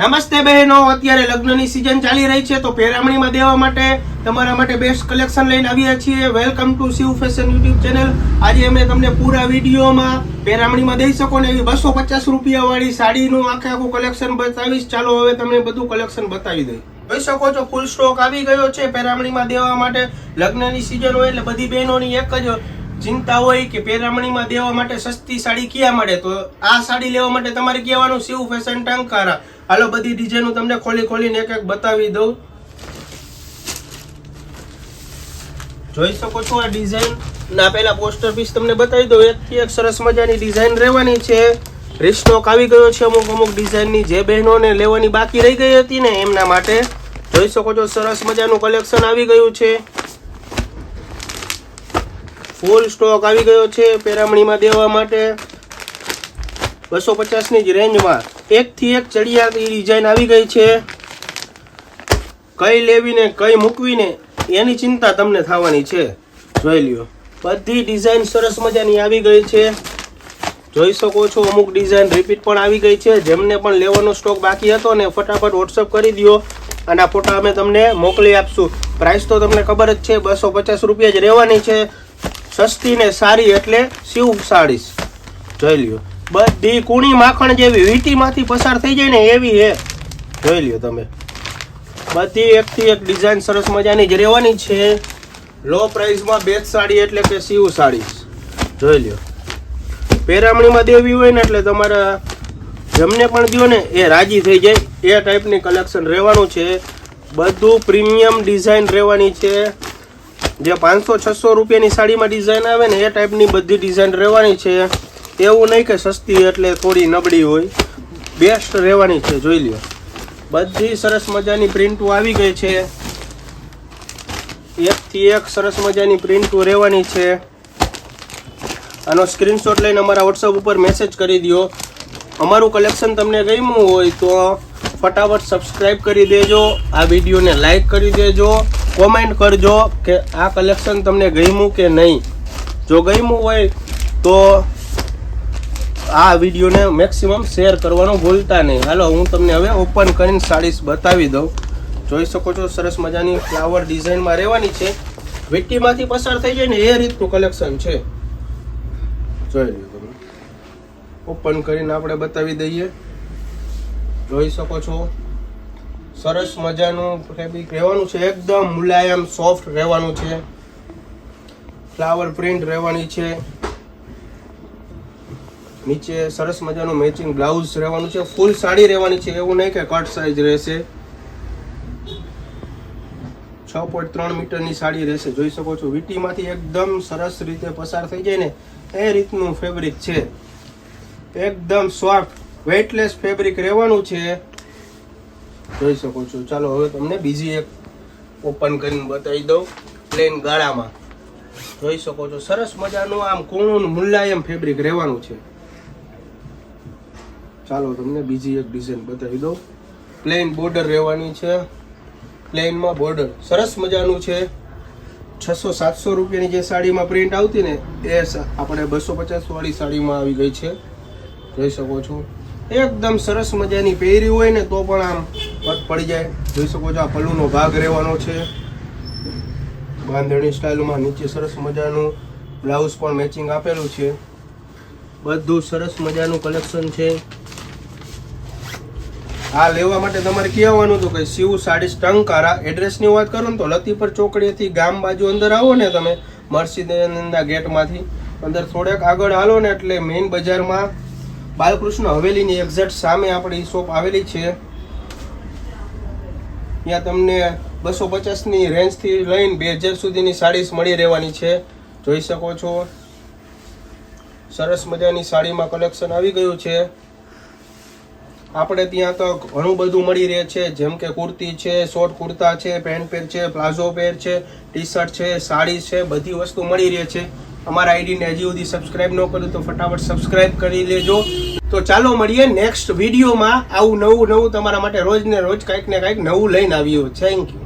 નમસ્તે બહેનો, અત્યારે લગ્નની સિઝન ચાલી રહી છે, તો પેરામણીમાં દેવા માટે, તમારા માટે બેસ્ટ કલેક્શન લઈને આવ્યા છીએ. Welcome to Shiv fashion YouTube channel આજે અમે તમને પૂરા વિડીયોમાં પેરામણીમાં દઈ શકો ને એવી બસો પચાસ રૂપિયાવાળી સાડીનું આખે આખું કલેક્શન બતાવીશ. ચાલો હવે તમને બધું કલેક્શન બતાવી દઈ જોઈ શકો છો ફૂલ સ્ટોક આવી ગયો છે પેરામણીમાં દેવા માટે. લગ્નની સિઝન હોય એટલે બધી બહેનોની એક જ ચિંતા હોય કે પેરામણીમાં દેવા માટે સસ્તી સાડી ક્યાં મળે? તો આ સાડી લેવા માટે તમારે કહેવાનું શિવ ફેશન ટંકારા. હાલો, બધી ડિઝાઇનો તમને ખોલી ખોલીને એક એક બતાવી દઉં. જોઈ શકો છો આ ડિઝાઇન ના, પહેલા પોસ્ટર પીસ તમને બતાવી દઉં. એકથી એક સરસ મજાની ડિઝાઇન રહેવાની છે. રિસ્ટોક આવી ગયો છે અમુક અમુક ડિઝાઇનની જે બહેનોને લેવાની બાકી રહી ગઈ હતી ને, એમના માટે. જોઈ શકો છો સરસ મજાનું કલેક્શન આવી ગયું છે. ફૂલ સ્ટોક આવી ગયો છે પેરામણીમાં દેવા માટે. બસો પચાસની જ રેન્જમાં એકથી એક ચડિયાતી ડિઝાઇન આવી ગઈ છે. કઈ લેવીને, કઈ મૂકવીને, એની ચિંતા તમને થવાની છે. જોઈ લ્યો. બધી ડિઝાઇન સરસ મજાની આવી ગઈ છે. જોઈ શકો છો અમુક ડિઝાઇન રિપીટ પણ આવી ગઈ છે. જેમને પણ લેવાનો સ્ટોક બાકી હતો ને ફટાફટ વોટ્સઅપ કરી દો અને આ ફોટા અમે તમને મોકલી આપશું. પ્રાઇસ તો તમને ખબર જ છે, બસો પચાસ રૂપિયા જ રહેવાની છે. સસ્તી ને સારી એટલે શિવ સાડીસ જોઈ લ્યો. બધી કુણી માખણ જેવી વીટીમાંથી પસાર થઈ જાય ને એવી હે. જોઈ લ્યો તમે. બધી એકથી એક ડિઝાઇન સરસ મજાની જ રહેવાની છે. લો પ્રાઇસમાં બેસ્ટ સાડી એટલે કે શિવ સાડી. જોઈ લ્યો. પેરામણીમાં દેવી હોય ને એટલે તમારા જેમને પણ દો ને એ રાજી થઈ જાય. એ ટાઈપની કલેક્શન રહેવાનું છે. બધું પ્રીમિયમ ડિઝાઇન રહેવાની છે. જે પાંચસો, છસો રૂપિયાની સાડીમાં ડિઝાઇન આવે ને, એ ટાઈપની બધી ડિઝાઇન રહેવાની છે. એવું નહીં કે સસ્તી એટલે થોડી નબળી હોય. બેસ્ટ રહેવાની છે, જોઈ લ્યો. બધી સરસ મજાની પ્રિન્ટો આવી ગઈ છે. એકથી એક સરસ મજાની પ્રિન્ટો રહેવાની છે. આનો સ્ક્રીનશોટ લઈને અમારા વોટ્સઅપ ઉપર મેસેજ કરી દો અમારું કલેક્શન તમને ગમ્યું હોય તો ફટાફટ સબસ્ક્રાઈબ કરી દેજો. આ વિડીયોને લાઈક કરી દેજો. કોમેન્ટ કરજો કે આ કલેક્શન તમને ગમ્યું કે નહીં. જો ગમ્યું હોય તો આ વિડીયોને મેક્સિમમ શેર કરવાનું ભૂલતા નહીં. હાલો, હું તમને હવે ઓપન કરીને સાડીસ બતાવી દઉં. જોઈ શકો છો, સરસ મજાની ફ્લાવર ડિઝાઇનમાં રહેવાની છે. વીટીમાંથી પસાર થઈ જાય ને એ રીતનું કલેક્શન છે. જોઈ લો તમે. ઓપન કરીને આપણે બતાવી દઈએ. જોઈ શકો છો. સરસ મજાનું ફેબ્રિક રહેવાનું છે, એકદમ મુલાયમ સોફ્ટ રહેવાનું છે. ફ્લાવર પ્રિન્ટ રહેવાની છે. નીચે સરસ મજાનું મેચિંગ બ્લાઉઝ રહેવાનું છે ફૂલ સાડી રહેવાની છે, એવું નહીં કે કટ સાઈઝ રહેશે. છ પોઈન્ટ ત્રણ મીટરની સાડી રહેશે, જોઈ શકો છો. વીટીમાંથી એકદમ સરસ રીતે પસાર થઈ જાય ને, એ રીતનું ફેબ્રિક છે. એકદમ સોફ્ટ વેઇટલેસ ફેબ્રિક રહેવાનું છે. જોઈ શકો છો. ચાલો, હવે તમને બીજી એક ઓપન કરીને બતાવી દઉં પ્લેન ગાળામાં. જોઈ શકો છો, સરસ મજાનું આમ કૂણું મુલાયમ ફેબ્રિક રહેવાનું છે. ચાલો, તમને બીજી એક ડિઝાઇન બતાવી દઉં. પ્લેન બોર્ડર રહેવાની છે. પ્લેનમાં બોર્ડર સરસ મજાનું છે. છસો સાતસો રૂપિયાની જે સાડીમાં પ્રિન્ટ આવતી ને, એ આપણે બસો પચાસવાળી સાડીમાં આવી ગઈ છે. જોઈ શકો છો. એકદમ સરસ મજાની પહેરી હોય ને, તો પણ આમ પટ પડી જાય. જોઈ શકો છો આ પલ્લુનો ભાગ રહેવાનો છે. બાંધણી સ્ટાઇલમાં નીચે સરસ મજાનું બ્લાઉઝ પણ મેચિંગ આપેલું છે. બધું સરસ મજાનું કલેક્શન છે. આ લેવા માટે તમારે કહેવાનું હતું કે શિવ સાડી ટંકારા એડ્રેસની વાત કરું ને તો લતીપર ચોકડીએથી ગામ બાજુ અંદર આવો ને તમે મર્સિદનંદા ગેટમાંથી. અંદર થોડેક આગળ હાલો ને એટલે મેઇન બજારમાં બાલકૃષ્ણ હવેલીની એક્ઝેક્ટ સામે આપણી શોપ આવેલી છે. ત્યાં તમને બસો પચાસની રેન્જથી લઈને બે હજાર સુધીની સાડીસ મળી રહેવાની છે. જોઈ શકો છો. સરસ મજાની સાડીમાં કલેક્શન આવી ગયું છે. આપણે ત્યાં તો ઘણું બધું મળી રહે છે, જેમ કે કુર્તી છે શોર્ટ કુર્તા છે પેન્ટ પેર છે પ્લાઝો પેર છે ટી શર્ટ છે, સાડી છે, બધી વસ્તુ મળી રહે છે. અમારા આઈડીને હજી સુધી સબસ્ક્રાઈબ ન કર્યું તો ફટાફટ સબસ્ક્રાઈબ કરી લેજો. ચાલો મળીએ નેક્સ્ટ વિડીયોમાં આવું નવું નવું તમારા માટે રોજ ને રોજ કંઈક ને કંઈક નવું લઈને આવ્યું. Thank you